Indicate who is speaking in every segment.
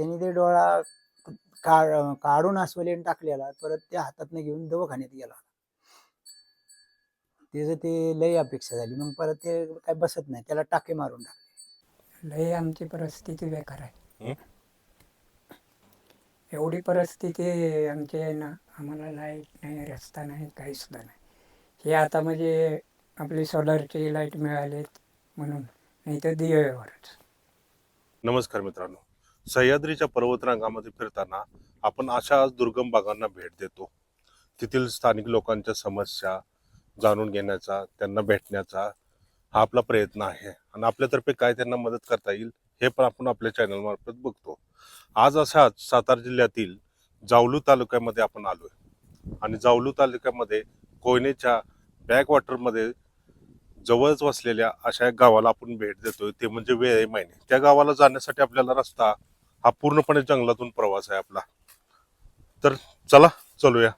Speaker 1: त्यांनी ते डोळा काढ काढून अस्वलीने टाकलेला परत ते हातातनं घेऊन दवाखान्यात गेला. त्याचं ते लई अपेक्षा झाली. मग परत ते काय बसत नाही त्याला टाके मारून टाकले.
Speaker 2: लय आमची परिस्थिती बेकार आहे.
Speaker 3: हं?
Speaker 2: एवढी परिस्थिती आमची आहे ना आम्हाला लाइट नाही रस्ता नाही काही सुद्धा नाही. हे आता म्हणजे आपली सोलरची लाइट मिळालीत म्हणून नाही तर दिवेवरच
Speaker 3: नमस्कार मित्रांनो. सह्याद्रीच्या पर्वतरांगामध्ये फिरताना आपण अशा दुर्गम भागांना भेट देतो. तेथील स्थानिक लोकांच्या समस्या जाणून घेण्याचा त्यांना भेटण्याचा हा आपला प्रयत्न आहे. आणि आपल्यातर्फे काय त्यांना मदत करता येईल हे पण आपण आपल्या चॅनलमार्फत बघतो. आज अशाच सातारा जिल्ह्यातील जावलू तालुक्यामध्ये आपण आलो आहे आणि जावलू तालुक्यामध्ये कोयनेच्या बॅकवॉटरमध्ये जवळच वसलेल्या अशा एक गावाला आपण भेट देतोय. ते म्हणजे वेळे मायने त्या गावाला जाण्यासाठी आपल्याला रस्ता हा पूर्णपणे जंगलातून प्रवास आहे आपला. तर चला चलूया.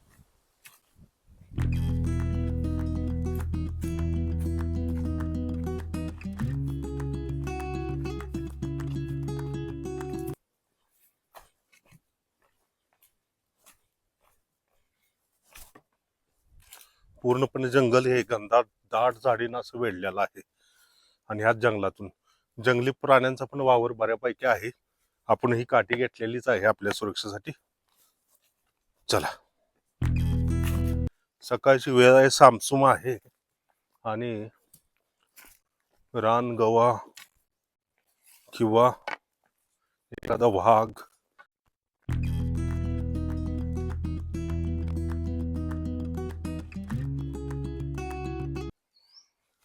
Speaker 3: पूर्णपणे जंगल हे घनदाट दाट झाडीनं असं वेढलेलं आहे. आणि ह्याच जंगलातून. जंगली प्राण्यांचा पण वावर बऱ्यापैकी आहे. आपण ही काठी घेतलेलीच आहे आपल्या सुरक्षेसाठी. चला. सकाळची वेळ आहे सामसुम आहे. आणि रान गवा किंवा एखादा वाघ.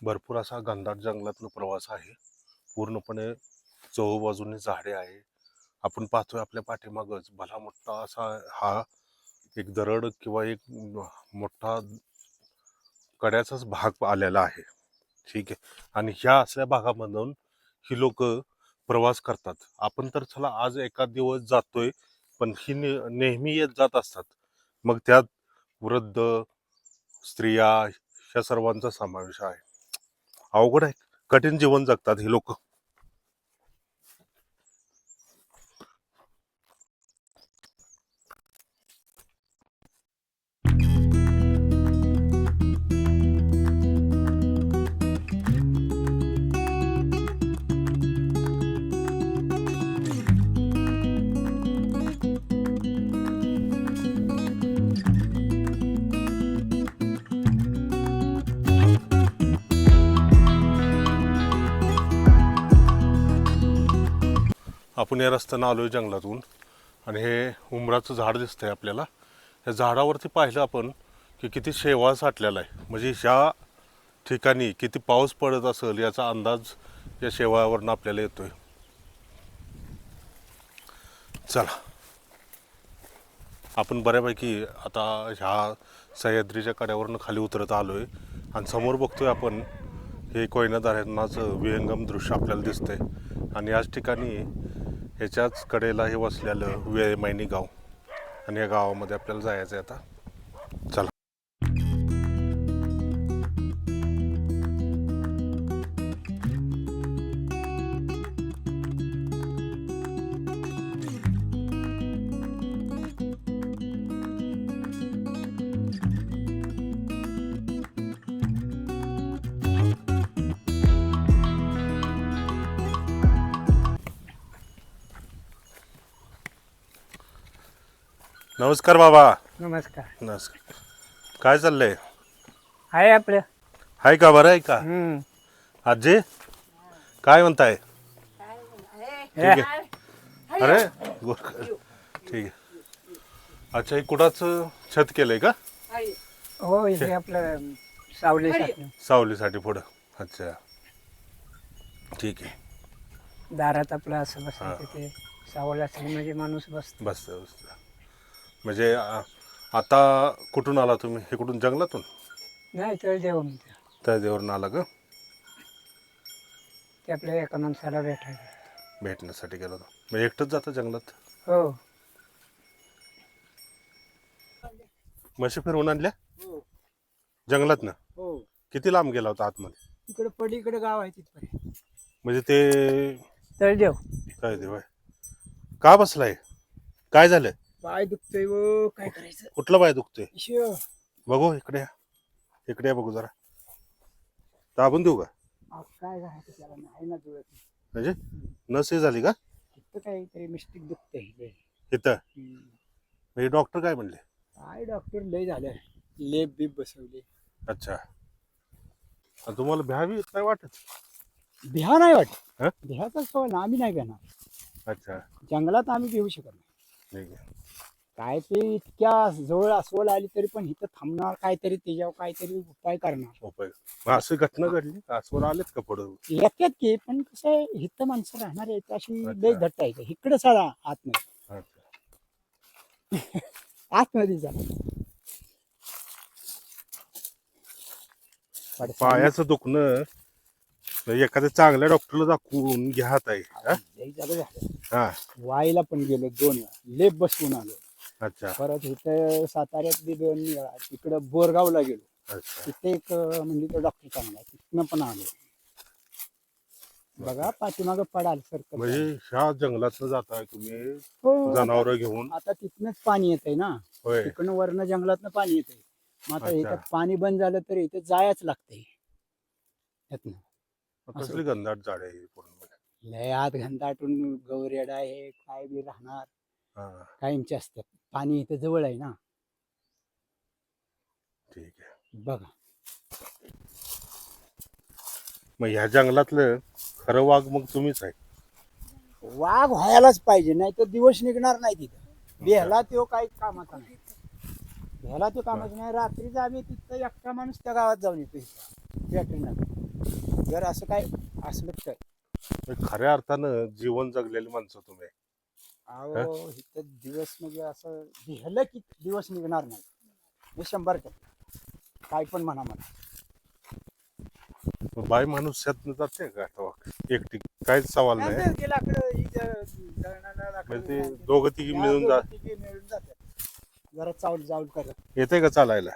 Speaker 3: भरपूर असा घनदाट जंगलातून प्रवास आहे. पूर्णपणे चहूबाजूने झाडे आहे. आपण पाहतोय आपल्या पाठीमागच भला मोठा असा हा एक दरड किंवा एक मोठा कड्याचाच भाग आलेला आहे. ठीक आहे. आणि ह्या असल्या भागामधून ही लोक प्रवास करतात. आपण तर चला आज एका दिवस जातोय पण ही ने- नेहमी येत जात असतात. मग त्यात वृद्ध स्त्रिया ह्या सर्वांचा समावेश आहे. अवघड आहे. कठीण जीवन जगतात ही लोक. आपण या रस्त्यानं आलोय जंगलातून आणि हे उमराचं झाड दिसतं आहे आपल्याला. या झाडावरती पाहिलं आपण की किती शेवाळ साठलेला आहे. म्हणजे ह्या ठिकाणी किती पाऊस पडत असेल याचा अंदाज या शेवाळावरनं आपल्याला येतोय. चला. आपण बऱ्यापैकी आता ह्या सह्याद्रीच्या कड्यावरनं खाली उतरत आलोय आणि समोर बघतोय आपण हे कोयना धरणाचं विहंगम दृश्य आपल्याला दिसतंय. आणि याच ठिकाणी ह्याच्याच कडेला हे वसलेलं वेळमायनी गाव. आणि या गावामध्ये आपल्याला जायचं आहे आता. नमस्कार बाबा.
Speaker 2: नमस्कार.
Speaker 3: नमस्कार. काय चाललंय?
Speaker 2: आहे आपलं.
Speaker 3: हाय का बरं? आहे का?
Speaker 2: हम्म.
Speaker 3: आजी? काय म्हणताय? ठीक
Speaker 2: हे,
Speaker 3: आहे अरे गोर- ठीक आहे. अच्छा हे कुणाचं छत केलंय का?
Speaker 2: हो हे आपलं सावलीसाठी.
Speaker 3: सावलीसाठी पुढं. अच्छा. ठीक आहे.
Speaker 2: दारात आपलं असं बसायचं ते सावली असली म्हणजे माणूस बसतो.
Speaker 3: बस बस म्हणजे आ- आता कुठून आला तुम्ही? हे कुठून? जंगलातून?
Speaker 2: नाही तर जेवण
Speaker 3: त्या देवरून आला का?
Speaker 2: ते आपल्या एका माणसाला भेटायचं
Speaker 3: भेटण्यासाठी गेला होता. म्हणजे एकटंच जातं जंगलात?
Speaker 2: हो.
Speaker 3: म्हशी फिरवून आणल्या? जंगलात ना
Speaker 1: हो.
Speaker 3: किती लांब गेला होता आतमध्ये?
Speaker 1: इकडे पलीकडे गाव आहे तिथपर्यंत
Speaker 3: म्हणजे ते
Speaker 2: तळदेव.
Speaker 3: काय देव का बसलाय? काय झालं?
Speaker 1: पाय दुखतोय व काय करायचं?
Speaker 3: कुठलं पाय दुखतोय?
Speaker 1: शिव
Speaker 3: बघू इकडे या. इकडे या बघू जरा. दाबून देऊ का?
Speaker 1: अहो, काय करायचं त्याला? नाही ना जुळत.
Speaker 3: म्हणजे? नस हे झाली का?
Speaker 1: फक्त काहीतरी मिस्टेक दुखतंय
Speaker 3: इथं?
Speaker 1: हम्म.
Speaker 3: म्हणजे डॉक्टर काय म्हणले?
Speaker 1: काय डॉक्टर लय झालं. लेप बीप बसवले.
Speaker 3: अच्छा. आणि तुम्हाला भ्यावी काय वाटत?
Speaker 1: बिहा नाही
Speaker 3: हं?
Speaker 1: वाटत बिहाचा सवाल आम्ही नाही घेणार
Speaker 3: अच्छा.
Speaker 1: जंगलात आम्ही घेऊ शकत नाही.
Speaker 3: ठीक आहे.
Speaker 1: काय ते इतक्या जवळ अस्वल आली तरी पण इथं थांबणार काहीतरी त्याच्यावर काहीतरी उपाय करणार.
Speaker 3: उपाय. मग अशी घटना घडली? आसवर आलेत का पुढं?
Speaker 1: येतात की पण कसं आहे इथं माणसं राहणार आहेत अशी
Speaker 3: अच्छा.
Speaker 1: लय घट्ट आहे. इकडे चला आतमध्ये.
Speaker 3: अच्छा.
Speaker 1: आतमध्ये जा
Speaker 3: पायाचं दुखणं एखाद्या चांगल्या डॉक्टरला दाखवून घ्यात आहे हा?
Speaker 1: लय जागा झालं.
Speaker 3: हा.
Speaker 1: वाईला पण गेलो दोन वेळा. लेप बसवून आलो.
Speaker 3: अच्छा.
Speaker 1: परत इथं साताऱ्यात बी दोन वेळा. तिकडं बोरगावला गेलो.
Speaker 3: अच्छा.
Speaker 1: तिथे एक म्हणजे तो डॉक्टर चांगला आहे. तिथनं पण आलो. बघा पाठीमागं पडाल सर
Speaker 3: म्हणजे ह्या जंगलातनं जाताय तुम्ही
Speaker 1: हो.
Speaker 3: जनावर घेऊन?
Speaker 1: आता तिथनंच पाणी येतंय ना.
Speaker 3: होय.
Speaker 1: तिकडनं वरनं जंगलातनं पाणी येतंय. मग आता
Speaker 3: अच्छा.
Speaker 1: इथं पाणी बंद झालं तर इथं जायच लागतंय. यातनं
Speaker 3: कसली गंधाट झाड आहे ही पूर्ण
Speaker 1: लय आत घंटाटून गौरेडा आहे काय बी राहणार.
Speaker 3: हा.
Speaker 1: कायमचे असतात. पाणी इथं जवळ आहे ना.
Speaker 3: ठीक आहे.
Speaker 1: बघा.
Speaker 3: मग ह्या जंगलातलं खरं वाघ मग तुम्हीच आहे.
Speaker 1: वाघ व्हायलाच पाहिजे नाही तर दिवस निघणार नाही तिथं. बेहला तो काही कामाचा नाही. बेहला तो कामाचा नाही रात्रीचा आम्ही तिथं एकटा माणूस त्या गावात जाऊन येतो इथं. जर असं काय असलं तर.
Speaker 3: खऱ्या अर्थानं जीवन जगलेली माणसं तुम्ही.
Speaker 1: अहो इथं दिवस म्हणजे असं बेहलं की दिवस निघणार नाही. हे शंभर टक्के. काय पण म्हणा मला.
Speaker 3: बाय माणूस जाते का? एकटी? काहीच सवाल नाही.
Speaker 1: नाही, ते लाकडं ही ज- जळणाला लाकडं
Speaker 3: म्हणजे ते. दोघं तिघी मिळून जा
Speaker 1: दोघं तिघी मिळून जातात जरा चावल चावल करत
Speaker 3: येते का चालायला?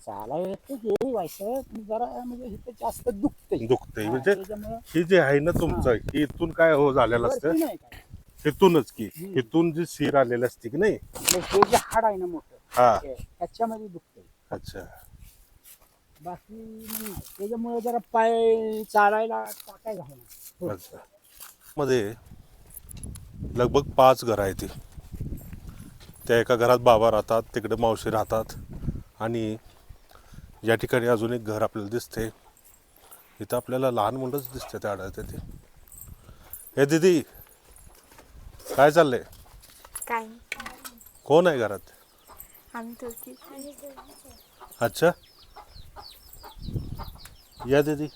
Speaker 1: चाला येतं हे व्हायचं पण जरा म्हणजे इथं जास्त दुखतंय.
Speaker 3: दुखतंय.
Speaker 1: हा,
Speaker 3: म्हणजे
Speaker 1: त्याच्यामुळं
Speaker 3: हे जे आहे ना तुमचं हे. इथून काय हो झालेलं असतं?
Speaker 1: वरती नाही काय.
Speaker 3: इथूनच की. इथून जी सीर आलेली असते की नाही?
Speaker 1: हे जे हाड आहे ना मोठं
Speaker 3: हा.
Speaker 1: हे, दुखतंय.
Speaker 3: अच्छा.
Speaker 1: बाकी नाही त्याच्यामुळे जरा पाय चालायला टाकाय घालणार हो.
Speaker 3: अच्छा. मध्ये लगभग पाच घरं आहेत ती. त्या एका घरात बाबा राहतात तिकडे मावशी राहतात आणि या ठिकाणी अजून एक घर आपल्याला दिसते. इथं आपल्याला लहान मुलंच दिसते ते आढळते ते. हे दीदी काय चाललंय?
Speaker 4: काय
Speaker 3: कोण आहे घरात?
Speaker 4: आम्ही दोघी
Speaker 3: अच्छा. या दीदी.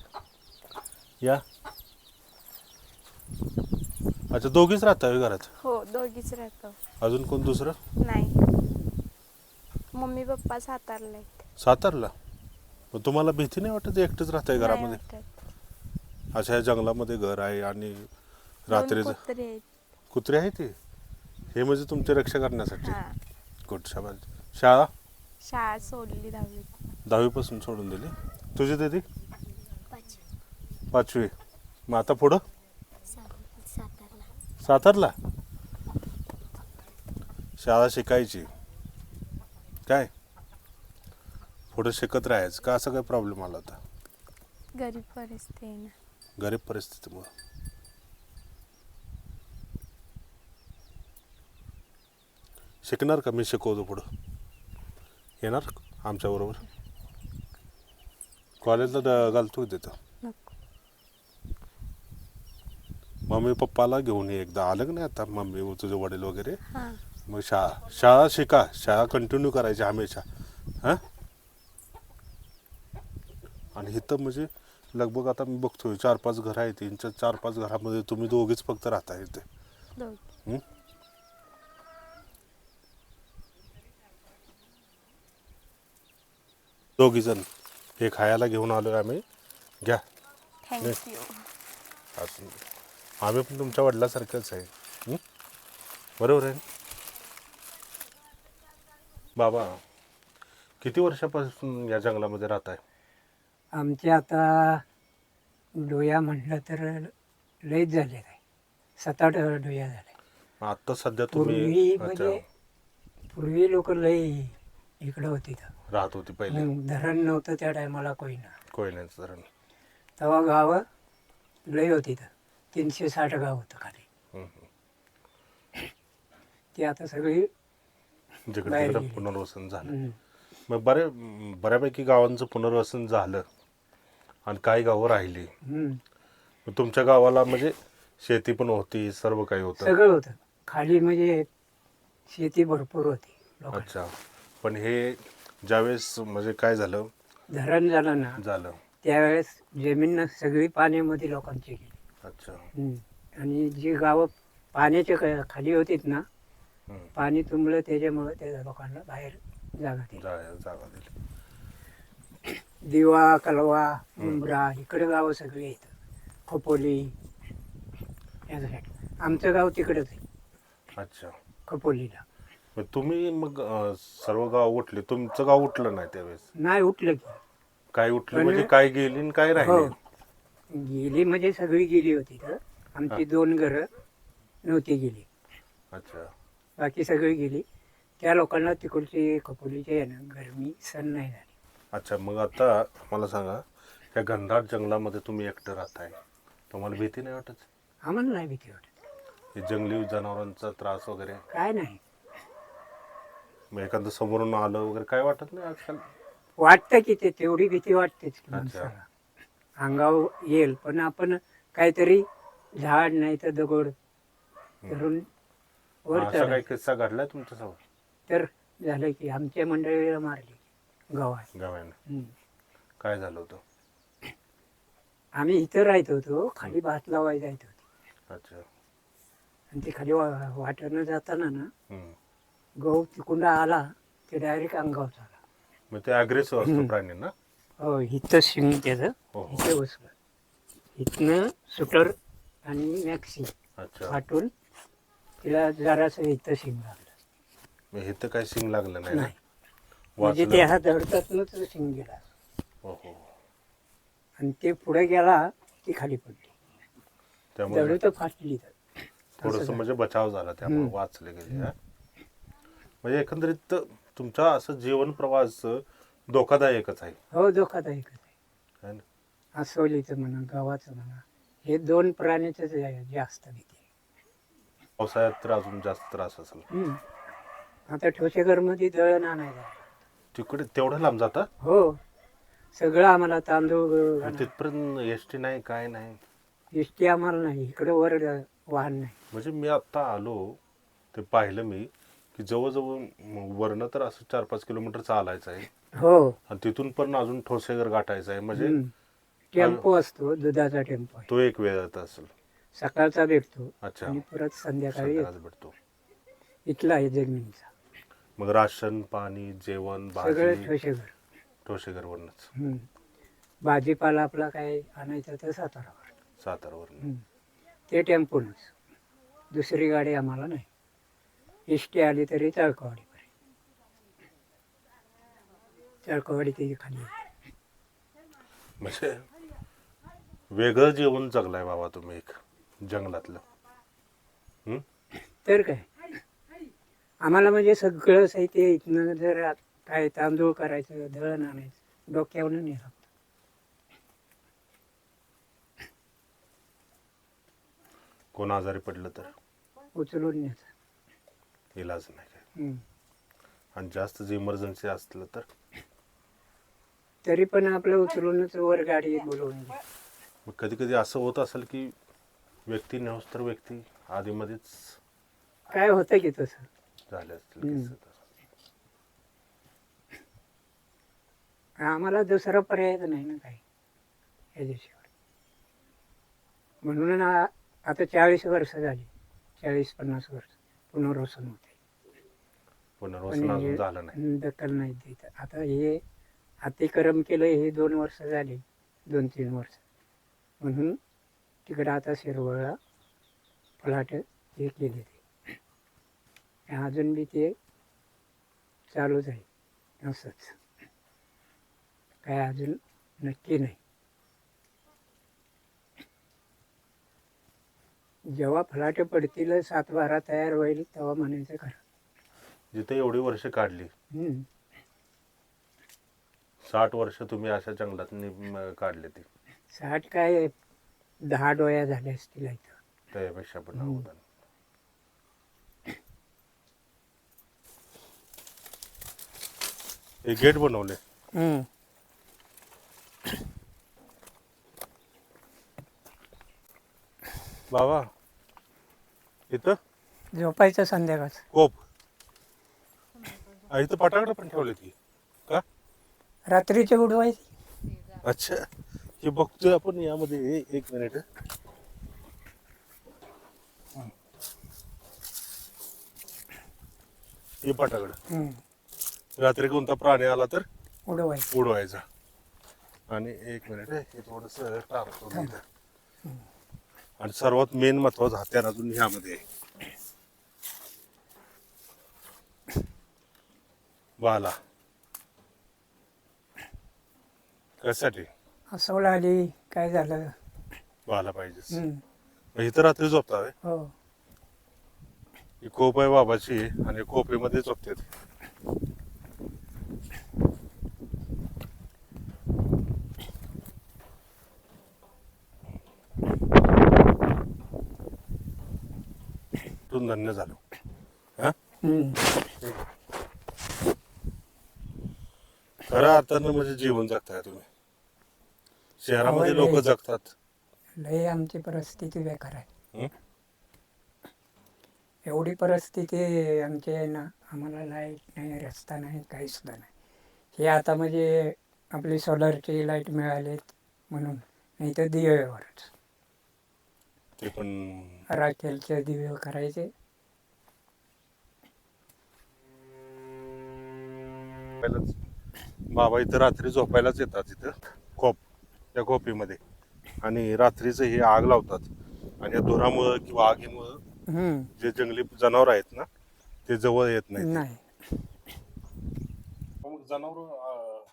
Speaker 3: या. अच्छा दोघीच राहता घरात?
Speaker 4: हो दोघीच राहतो.
Speaker 3: अजून कोण दुसरं?
Speaker 4: नाही. Mummy papa सातारला
Speaker 3: सातारला? मग तुम्हाला भीती नाही वाटत एकटंच राहताय घरामध्ये. अशा या जंगलामध्ये घर आहे आणि रात्रीचं
Speaker 4: कुत्री आहेत.
Speaker 3: कुत्रे आहे ते. हे म्हणजे तुमची रक्षा करण्यासाठी.
Speaker 4: हा.
Speaker 3: बाजू शाळा?
Speaker 4: शाळा सोडली दहावीत
Speaker 3: दहावीपासून सोडून दिली. तुझी दिदी? पाचवी. मग आता पुढं? सातारला. शाळा शिकायची. काय? पुढे शिकत राहायचं. का असं काही प्रॉब्लेम आला होता?
Speaker 4: गरीब परिस्थिती आहे ना
Speaker 3: गरीब परिस्थितीमुळे. शिकणार का? मी शिकवतो पुढं. येणार? आमच्याबरोबर. कॉलेजला घालतो तिथं. मम्मी पप्पाला घेऊन ये एकदा. आलं की नाही आता मम्मी? तुझे वडील वगैरे? मग शाळा शाळा शिका. शाळा कंटिन्यू करायची हमेशा. हां? आणि इथं म्हणजे लगभग आता मी बघतोय. चार पाच घरं आहेत. त्यांच्या चार पाच घरामध्ये तुम्ही दोघीच फक्त राहता इथे.
Speaker 4: दोघी
Speaker 3: हं? हे खायला घेऊन आलोय आम्ही. घ्या.
Speaker 4: थँक्यू
Speaker 3: असून आम्ही पण तुमच्या वडिलासारखंच आहे. हं? बरोबर आहे ना? बाबा किती वर्षापासून या जंगलामध्ये राहत आहे?
Speaker 2: आमचे आता डोया म्हटलं तर लईच झाले काय सात आठ डोया झाले.
Speaker 3: आता सध्या तुम्ही
Speaker 2: पूर्वी
Speaker 3: अच्छा.
Speaker 2: म्हणजे पूर्वी लोक लय इकडं होती इथं.
Speaker 3: राहत होती पहिले.
Speaker 2: धरण नव्हतं त्या टायमाला कोयना.
Speaker 3: कोयन्याचं धरण.
Speaker 2: तेव्हा गावं लय होती इथं. तीनशे साठ गाव होतं खाली. ती आता सगळी
Speaker 3: जिकडे
Speaker 2: बाहेर
Speaker 3: तिकडे
Speaker 2: गेली.
Speaker 3: पुनर्वसन झालं. मग बरे बऱ्यापैकी गावांचं पुनर्वसन झालं आणि काही गावं राहिली. मग तुमच्या गावाला म्हणजे शेती पण होती सर्व काही होतं.
Speaker 2: सगळं होतं. खाली म्हणजे शेती भरपूर होती लोकांची.
Speaker 3: अच्छा. पण हे ज्यावेळेस म्हणजे काय झालं?
Speaker 2: धरण झालं ना
Speaker 3: झालं.
Speaker 2: त्यावेळेस जमीन सगळी पाण्यामध्ये लोकांची गेली.
Speaker 3: अच्छा.
Speaker 2: हम्म. आणि जी गावं पाण्याच्या खाली होतीत ना
Speaker 3: हम्म.
Speaker 2: पाणी तुंबलं त्याच्यामुळं त्या लोकांना बाहेर जागा दिली.
Speaker 3: जा- जागा दिली.
Speaker 2: दिवा कलवा मुंब्रा इकडे गावं सगळी आहेत. खोपोली यासाठी आमचं गाव तिकडेच आहे.
Speaker 3: अच्छा.
Speaker 2: खोपोलीला.
Speaker 3: मग तुम्ही मग अं, सर्व गाव उठले. तुमचं गाव उठलं नाही त्यावेळेस?
Speaker 2: नाही उठलं की.
Speaker 3: काय उठलं म्हणजे काय गेली आणि काय
Speaker 2: हो.
Speaker 3: राहिली
Speaker 2: गेली म्हणजे सगळी गेली होती तर आमची दोन घरं नव्हती गेली.
Speaker 3: अच्छा.
Speaker 2: बाकी सगळी गेली. त्या लोकांना तिकडची आहे ना गरमी सण नाही झाली.
Speaker 3: अच्छा मग आता मला सांगा त्या घनदाट जंगलामध्ये तुम्ही एकटं राहताय. तुम्हाला भीती नाही वाटत?
Speaker 2: आम्हाला नाही भीती वाटत.
Speaker 3: हे जंगली जनावरांचा त्रास वगैरे?
Speaker 2: काय नाही.
Speaker 3: मग एखादं समोरून आलं वगैरे काय वाटत नाही आजकाल?
Speaker 2: वाटतं की ते तेवढी भीती वाटतेच की
Speaker 3: अच्छा.
Speaker 2: माणसाला. अंगावर येईल पण आपण काहीतरी झाड नाही तर दगड धरून वर
Speaker 3: असा काही
Speaker 2: चढायचं.
Speaker 3: किस्सा घडलाय तुमच्यासोबत
Speaker 2: तर झालं की आमच्या मंडळीला मारली गावात
Speaker 3: गावाने
Speaker 2: हम्म.
Speaker 3: काय झालं होतं?
Speaker 2: आम्ही इथं राहत होतो खाली भात लावायला जायत होती.
Speaker 3: अच्छा.
Speaker 2: आणि ते खाली वा- वाटेनं जाताना ना
Speaker 3: हम्म.
Speaker 2: गहू तिकडून आला ते डायरेक्ट अंगावर आला
Speaker 3: मग ते अग्रेसिव्ह असतो. प्राणी ना
Speaker 2: हो इथं शिंग त्याचं
Speaker 3: हो हो.
Speaker 2: इथे बसलं इथनं सुटर आणि मॅक्सी
Speaker 3: अच्छा.
Speaker 2: वाटून तिला जरासं इथं शिंग लागलं.
Speaker 3: मग हे तर काही शिंग लागलं नाही ना?
Speaker 2: नाही. म्हणजे
Speaker 3: वाचलं
Speaker 2: ते हा धडतातनच शिंग गेला.
Speaker 3: हो हो.
Speaker 2: आणि ते पुढे गेला ती खाली पडली.
Speaker 3: त्यामुळे
Speaker 2: तर फाटली तर.
Speaker 3: थोडस म्हणजे बचाव झाला त्यामुळे. वाचले गेले हा? म्हणजे एकंदरीत तुमचा असं जीवन प्रवास धोकादायकच आहे.
Speaker 2: हो धोकादायकच आहे.
Speaker 3: है ना?
Speaker 2: अस्वलीचं म्हणा गावाचं म्हणा हे दोन प्राण्याचं जास्त भीती.
Speaker 3: पावसाळ्यात तर अजून जास्त त्रास असेल.
Speaker 2: हम्म. आता ठोसेघरमध्ये दळण आणायला
Speaker 3: तिकडे तेवढं लांब जाता?
Speaker 2: हो. सगळं आम्हाला तांदूळ
Speaker 3: तिथपर्यंत एस टी नाही काय नाही?
Speaker 2: इष्टी आम्हाला नाही इकडं वर वाहन नाही.
Speaker 3: म्हणजे मी आत्ता आलो ते पाहिलं मी की जवळजवळ वरनं तर असं चार पाच किलोमीटर चालायचं आहे.
Speaker 2: हो.
Speaker 3: आणि तिथून पण अजून ठोसेघर गाठायचं आहे. म्हणजे
Speaker 2: हम्म. टेम्पो असतो दुधाचा टेम्पो आहे.
Speaker 3: तो एक वेळ येत असेल.
Speaker 2: सकाळचा भेटतो
Speaker 3: अच्छा.
Speaker 2: आणि परत संध्याकाळी येतो.
Speaker 3: भेटतो.
Speaker 2: इथला आहे जमिनीचा.
Speaker 3: मग राशन पाणी जेवण
Speaker 2: सगळं
Speaker 3: भाजी
Speaker 2: ठोसेघर हम्म. भाजीपाला आपला काय आणायचं तर सातारावर.
Speaker 3: सातारावरनं.
Speaker 2: हम्म. ते टेम्पोनच. दुसरी गाडी आम्हाला नाही. एसटी आली तरी चळकवाडी चळकवाडी त्याची खाली.
Speaker 3: म्हणजे वेगळं जीवन जगलाय बाबा तुम्ही एक जंगलातलं?
Speaker 2: तर काय आम्हाला म्हणजे सगळं साहित्य इथनं जर आ- काय तांदूळ करायचं दळण आणायचं डोक्यावर नाही लागतं
Speaker 3: कोण आजारी पडलं तर
Speaker 2: उचलून न्यायचं
Speaker 3: इलाज नाही काय. आणि जास्त जर इमर्जन्सी असलं तर
Speaker 2: तरी पण आपलं उचलूनच वर गाडी बोलवून.
Speaker 3: मग कधी कधी असं होत असेल की व्यक्ती नव्हस तर व्यक्ती आधीमध्येच
Speaker 2: काय होतं की तसं
Speaker 3: झाले असतील
Speaker 2: हम्म.
Speaker 3: किस्से तर.
Speaker 2: आम्हाला दुसरा पर्यायच नाही ना काही याच्याशिवाय म्हणून आ- आता चाळीस वर्ष झाली चाळीस पन्नास वर्ष पुनर्वसन होते
Speaker 3: पुनर्वसन
Speaker 2: पण
Speaker 3: अजून झालं नाही.
Speaker 2: दखल नाही देत. आता हे अतिक्रम केलं हे दोन वर्ष झाले. दोन तीन वर्ष. म्हणून तिकडं आता शिरवळला फलाट हे केले ते. अजून बी ते चालूच आहे. असंच. काय अजून नक्की नाही. जेव्हा फलाटे पडतील सात बारा तयार होईल तेव्हा म्हणायचं खरं
Speaker 3: जिथे एवढी वर्ष काढली
Speaker 2: हम्म.
Speaker 3: साठ वर्ष तुम्ही अशा जंगलात नि- काढले ती
Speaker 2: साठ काय दहा डोळ्या झाल्या असतील इथं
Speaker 3: त्यापेक्षा पण. अगोदर हे गेट बनवले
Speaker 2: हम्म.
Speaker 3: बाबा इथं?
Speaker 2: झोपायचं संध्याकाळचं.
Speaker 3: कोप. इथं पटाकडे पण ठेवले ती का?
Speaker 2: रात्रीचे उडवायचे.
Speaker 3: अच्छा. हे बघतोय आपण यामध्ये. हे- एक मिनिट. हे पटाकड. रात्री कोणता प्राणी आला तर?
Speaker 2: उडवायचं.
Speaker 3: उडवायचा. आणि एक मिनिट हे थोडस टाकतो मी इथं. आणि सर्वात मेन महत्वाचं हत्यार अजून ह्यामध्ये आहे. बाला. कशासाठी?
Speaker 2: असवळ आली काय झालं?
Speaker 3: बाला पाहिजे
Speaker 2: हम्म.
Speaker 3: इथं रात्री झोपता?
Speaker 2: हो.
Speaker 3: ही कोप आहे बाबाची आणि कोपेमध्ये झोपते तून धन्य झालो. हा. खऱ्या अर्थानं म्हणजे जीवन जगताय तुम्ही. शहरामध्ये लोक. जगतात.
Speaker 2: लय आमची परिस्थिती बेकार आहे.
Speaker 3: हं?
Speaker 2: एवढी परिस्थिती आमची आहे ना आम्हाला लाइट नाही रस्ता नाही काही सुद्धा नाही. हे आता म्हणजे आपली सोलरची लाइट मिळालीत म्हणून. नाही तर दिवेवरच
Speaker 3: ते पण
Speaker 2: राखेलचे दिवे करायचे.
Speaker 3: बाबा इथं रात्री झोपायलाच येतात इथं खोप त्या खोपीमध्ये. आणि रात्रीचं हे आग लावतात. आणि या धुरामुळं किंवा आगीमुळं
Speaker 2: हम्म.
Speaker 3: जे जंगली जनावर आहेत ना ते जवळ येत नाहीत.
Speaker 2: नाही.
Speaker 3: मग जनावर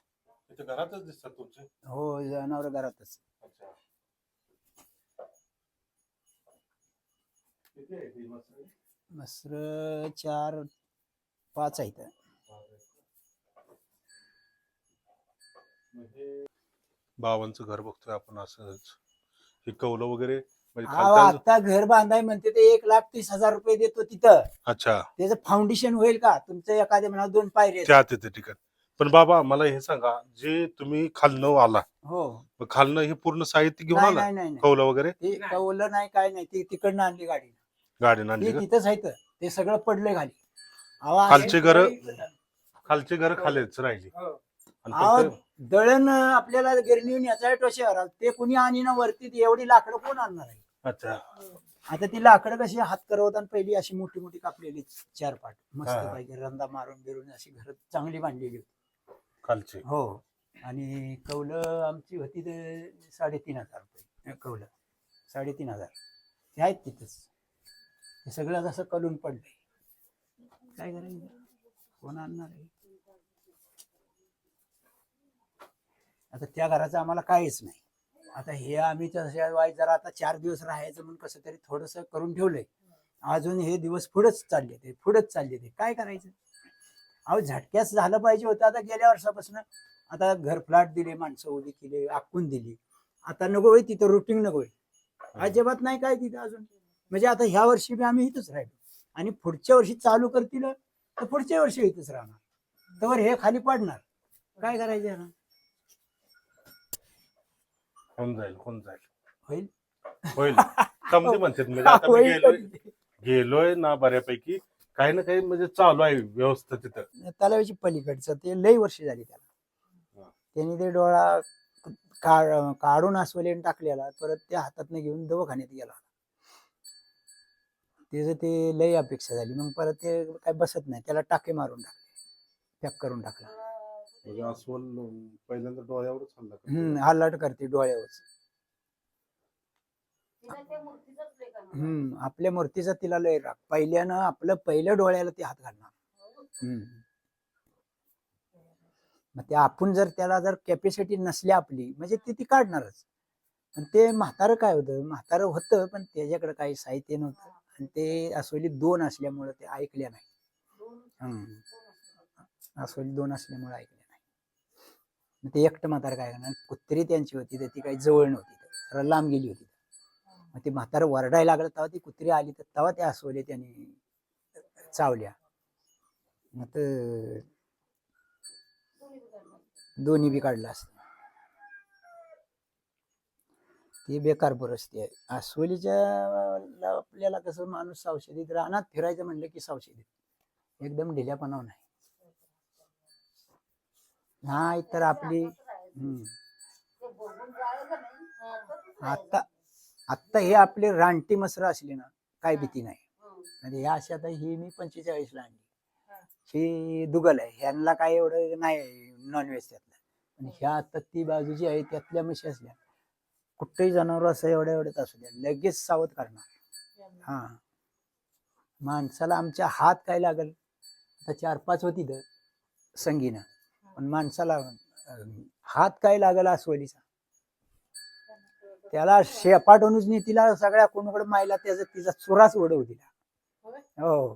Speaker 3: इथे घरातच दिसतात तुमचे?
Speaker 1: हो जनावर घरातच.
Speaker 3: अच्छा किती आहे ती म्हसरी?
Speaker 1: मसर? चार पाच आहेत.
Speaker 3: म्हणजे बाबांचं घर बघतोय आपण असंच. हे कौलं वगैरे म्हणजे
Speaker 1: अहो,
Speaker 3: खालच्या
Speaker 1: आता घर बांधाय म्हणते ते एक लाख तीस हजार रुपये देतो तिथं.
Speaker 3: अच्छा.
Speaker 1: त्याचं फाउंडेशन होईल का? तुमचं एखाद्या म्हणा दोन पायरे
Speaker 3: त्या तिथे ठिकाण. पण बाबा मला हे सांगा जे तुम्ही खालनं आला
Speaker 1: हो.
Speaker 3: मग खालनं हे पूर्ण साहित्य घेऊन
Speaker 1: नाही
Speaker 3: आला?
Speaker 1: नाही नाही नाही.
Speaker 3: कौलं वगैरे?
Speaker 1: ते कवलं नाही काय नाही. ती तिकडनं आणली गाडी.
Speaker 3: गाडीनं आणली
Speaker 1: ते
Speaker 3: का?
Speaker 1: तिथंच आहे ते सगळं पडलंय खाली. अहो,
Speaker 3: खालचे घर खालची घर खालीच राहिली.
Speaker 2: हो.
Speaker 3: आणि
Speaker 1: अहो,
Speaker 3: फक्त
Speaker 1: दळण आपल्याला गिरणीहून याचा आहे शहरात ते कुणी आणि ना वरती ती एवढी लाकडं कोण आणणार आहे?
Speaker 3: अच्छा.
Speaker 1: आता ती लाकडं कशी हात करवतात पहिली अशी मोठी मोठी कापलेली चार पाट. मस्त
Speaker 3: हा.
Speaker 1: पाहिजे रंदा मारून बिरून अशी घर चांगली बांधलेली होती.
Speaker 3: खालची.
Speaker 1: हो. आणि कौलं आमची होती ते साडेतीन हजार रुपये. कौलं. साडेतीन हजार. ते आहेत तिथंच. ते सगळं असं कलून पडलंय? काय करायचं कोण आणणार आहे? आता त्या घराचं आम्हाला काहीच नाही. आता हे आम्ही तशा वाईट जरा आता चार दिवस राहायचं म्हणून कसं तरी थोडंसं करून ठेवलंय. अजून हे दिवस पुढंच चालले ते पुढंच चालले ते. काय करायचं? अहो झटक्याच झालं पाहिजे होतं आता गेल्या वर्षापासून. आता घर फ्लॅट दिले माणसं उभी केली आखून दिली. आता नको तिथं रुटीन नको होय. अजिबात नाही काय तिथं अजून. म्हणजे आता ह्या वर्षी बी आम्ही इथंच राहिलो. आणि पुढच्या वर्षी चालू करतील तर पुढच्या वर्षी इथंच राहणार. तर हे खाली पडणार. काय करायचं याला?
Speaker 3: होऊन जाईल होऊन जाईल.
Speaker 1: होईल?
Speaker 3: होईल. समजे म्हणतात म्हणजे आता मी गेलोय ना बऱ्यापैकी. काही ना काही म्हणजे चालू आहे व्यवस्था तिथं.
Speaker 1: तलावाची पलीकडचं ते लई वर्ष झाली त्याला. त्यांनी ते डोळा काढ काढून अस्वलेन टाकलेला परत त्या हातातनं घेऊन दवाखान्यात गेला. त्याचं ते लई अपेक्षा झाली. मग परत ते काय बसत नाही. त्याला टाके मारून टाकले. पॅक करून टाकला.
Speaker 3: म्हणजे अस्वल पहिल्यांदा डोळ्यावरच हल्ला करतो.
Speaker 1: हम्म हालाट करते डोळ्यावर हम्म आपल्या मूर्तीचा तिला लय राग. पहिल्यानं आपलं पहिल्या डोळ्याला ते हात घालणार. हम्म. मग ते आपण जर त्याला जर कॅपॅसिटी नसली आपली म्हणजे ती ती काढणारच. पण ते म्हातारं काय होतं? म्हातारं होतं पण त्याच्याकडे काही साहित्य नव्हतं. आणि ते अस्वली दोन असल्यामुळं ते ऐकल्या नाही. अस्वली दोन असल्यामुळे ऐकल्या नाही. मग ते एकटं म्हातारं काय करणार? कुत्री त्यांची होती तर ती काही जवळ नव्हती जरा लांब गेली होती मग ते म्हातारं वरडायला लागलं तेव्हा ती कुत्री आली तर तेव्हा त्या अस्वली त्यांनी चावल्या. मग ते दोन्ही बी काढलं असतं. ती बेकार परिस्थिती आहे. अस्वलीच्या आपल्याला कसं माणूस सावशेदीत रानात फिरायचं म्हणलं की सावशेदीत एकदम ढिल्यापणा नाही. नाही तर आपली हम्म. आता आत्ता हे आपले रानटी मसर असले ना काय भीती नाही. म्हणजे ह्या अशा आता ही मी पंचेचाळीसला आणली. ही दुगल आहे. ह्यांना काय एवढं नाही नॉनव्हेज त्यातलं. पण ह्या आता ती बाजूची आहे त्यातल्या म्हशी असल्या. कुठेही जनावर असं एवढ्या एवढ्यात असू द्या. लगेच सावध करणार. हा. माणसाला आमच्या हात काय लागल? आता चार पाच होती तर संगीनं. पण माणसाला हात काय लागल अस्वलीचा? त्याला शेपाटूनच तिला सगळ्या कोणाकडे मायला त्याचा तिचा चुराच उडव दिला. हो.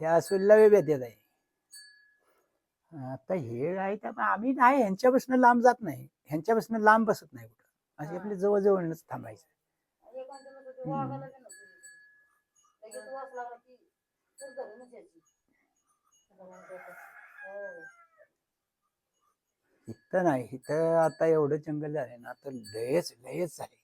Speaker 1: त्या अस्वलीला वेगळ्यात आहे आता हे आहे तर आम्ही नाही ह्यांच्यापासून लांब जात नाही. ह्यांच्यापासून लांब बसत नाही कुठं. असे आपले जवळजवळच थांबायचं. इथं नाही इथं आता एवढं जंगल झाले ना तर लयच लयच झाले